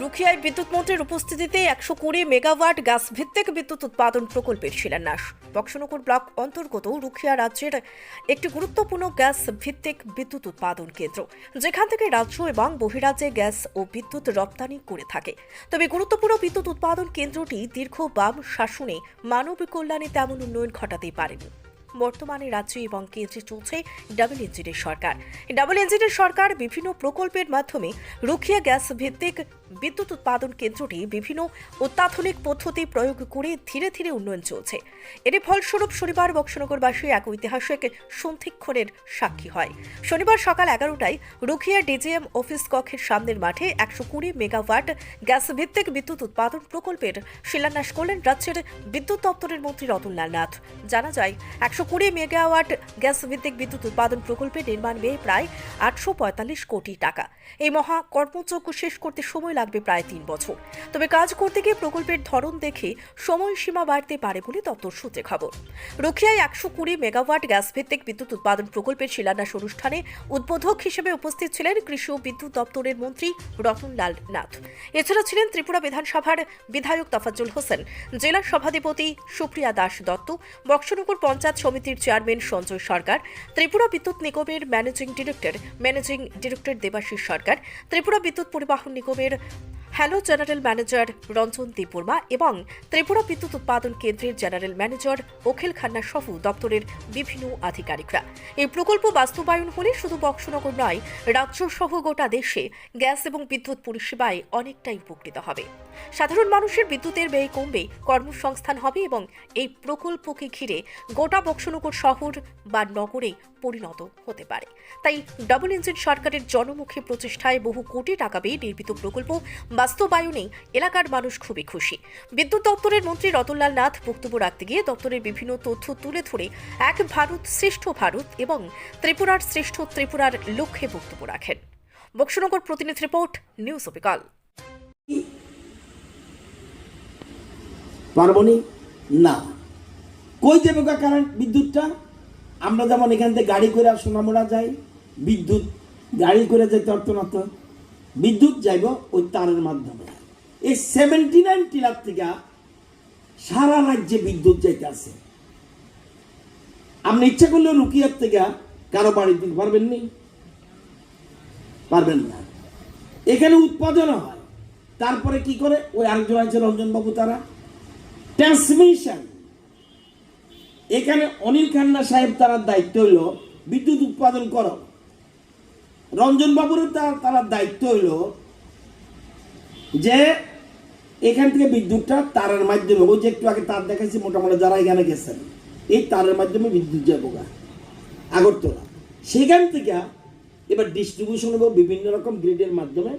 রুখিয়ায় বিদ্যুৎ মন্ত্রীর উপস্থিতিতে একশো কুড়ি মেগাওয়াট গ্যাস ভিত্তিক বিদ্যুৎ উৎপাদন প্রকল্পের শিলান্যাস। বক্সনগর ব্লক অন্তর্গত রুখিয়া রাজ্যের একটি গুরুত্বপূর্ণ গ্যাস ভিত্তিক বিদ্যুৎ উৎপাদন কেন্দ্র, যেখান থেকে রাজ্য এবং বহিরাজ্যে গ্যাস ও বিদ্যুৎ রপ্তানি করে থাকে। তবে গুরুত্বপূর্ণ বিদ্যুৎ উৎপাদন কেন্দ্রটি দীর্ঘ বাম শাসনে মানব কল্যাণে তেমন উন্নয়ন ঘটাতেই পারেনি। বর্তমানে রাজ্য এবং কেন্দ্রে চলছে ডাবল ইঞ্জিনের সরকার। ডাবল ইঞ্জিনের সরকার বিভিন্ন প্রকল্পের মাধ্যমে রুখিয়া গ্যাস ভিত্তিক বিদ্যুৎ উৎপাদন কেন্দ্রটি বিভিন্ন অত্যাধুনিক পদ্ধতি প্রয়োগ করে ধীরে ধীরে উন্নয়ন চলছে। এর ফলস্বরূপ শনিবার বক্সনগরবাসী এক ঐতিহাসিক সন্ধিক্ষণের সাক্ষী হয়। শনিবার সকাল এগারোটায় রুখিয়া ডিজিএম অফিস কক্ষের সামনের মাঠে একশো কুড়ি মেগাওয়াট গ্যাস ভিত্তিক বিদ্যুৎ উৎপাদন প্রকল্পের শিলান্যাস করলেন রাজ্যের বিদ্যুৎ দপ্তরের মন্ত্রী রতনলাল নাথ। জানা যায়, একশো কুড়ি মেগাওয়াট গ্যাস ভিত্তিক বিদ্যুৎ উৎপাদন প্রকল্পের নির্মাণ ব্যয় প্রায় আটশো পঁয়তাল্লিশ কোটি টাকা। এই মহা কর্মযজ্ঞ শেষ করতে সময় লাগবে প্রায় তিন বছর। তবে কাজ করতে গিয়ে প্রকল্পের ধরন দেখে সময়সীমা বাড়তে পারে বলে দপ্তর সূত্রে খবর। রুখিয়ায় একশো কুড়ি মেগাওয়াট গ্যাস ভিত্তিক বিদ্যুৎ উৎপাদন প্রকল্পের শিলান্যাস অনুষ্ঠানে উদ্বোধক হিসেবে উপস্থিত ছিলেন কৃষি ও বিদ্যুৎ দপ্তরের মন্ত্রী রতনলাল নাথ। এছাড়া ছিলেন ত্রিপুরা বিধানসভার বিধায়ক তফাজ্জুল হোসেন, জেলা সভাধিপতি সুপ্রিয়া দাস দত্ত, বক্সনগর পঞ্চায়েত সমিতির চেয়ারম্যান সঞ্জয় সরকার, ত্রিপুরা বিদ্যুৎ নিগমের managing director managing director Debashis Sarkar, Tripura বিদ্যুৎ পরিবহন নিগমের hello general manager Ranjan Debbarma এবং ত্রিপুরা বিদ্যুৎ উৎপাদন কেন্দ্রের জেনারেল ম্যানেজার অখিল খান্না সহ দপ্তরের বিভিন্ন আধিকারিকরা। এই প্রকল্প বাস্তবায়ন হলে শুধু বক্সনগর নয় রাজ্য সহ গোটা দেশে গ্যাস এবং বিদ্যুৎ পরিষেবায় অনেকটাই উপকৃত হবে। সাধারণ মানুষের বিদ্যুতের ব্যয় কমবে, কর্মসংস্থান হবে এবং এই প্রকল্পকে ঘিরে গোটা বক্সনগর শহর বা নগরে পরিণত হতে পারে। তাই ডাবল ইঞ্জিন সরকারের জনমুখী প্রচেষ্টায় বহু কোটি টাকা ব্যয়ে নির্মিত প্রকল্প বাস্তবায়নে এলাকার মানুষ খুবই খুশি। বিদ্যুৎ দপ্তরের মন্ত্রী রতনলাল নাথ বক্তব্য রাখতে গিয়ে দপ্তরের বিভিন্ন তথ্য তুলে ধরে এক ভারত শ্রেষ্ঠ ভারত এবং ত্রিপুরার শ্রেষ্ঠ ত্রিপুরার লক্ষ্যে বক্তব্য রাখেন। বক্সনগর প্রতিনিধি রিপোর্ট, নিউজ অবিকাল পারবনি না। কই গা কারেন্ট বিদ্যুৎটা? আমরা যেমন এখান থেকে গাড়ি করে সোনামোড়া যাই, বিদ্যুৎ, গাড়ি করে যাইতে অর্থ বিদ্যুৎ যাইব ওই তারের মাধ্যমে। এই সেভেন্টি নাইন টিলার থেকে সারা রাজ্যে বিদ্যুৎ যাইতে আছে। আপনি ইচ্ছা করলে রুকিয়ার থেকে কারও বাড়ি দিতে পারবেন নি? পারবেন না। এখানে উৎপাদন হয়। তারপরে কি করে? ওই আরেকজন আছে রঞ্জনবাবু তারা। ট্রান্সমিশন এখানে অনিল খান্না সাহেব তার দায়িত্ব হইল বিদ্যুৎ উৎপাদন করো রঞ্জন বাবুর তার তার দায়িত্ব হইল যে এখান থেকে বিদ্যুৎটা তারের মাধ্যমে, ওই যে একটু আগে তার দেখাচ্ছি মোটামুটি যারা এখানে গেছেন, এই তারের মাধ্যমে বিদ্যুৎ যাব গা, আগরতলা। সেখান থেকে এবার ডিস্ট্রিবিউশন হবে বিভিন্ন রকম গ্রিডের মাধ্যমে।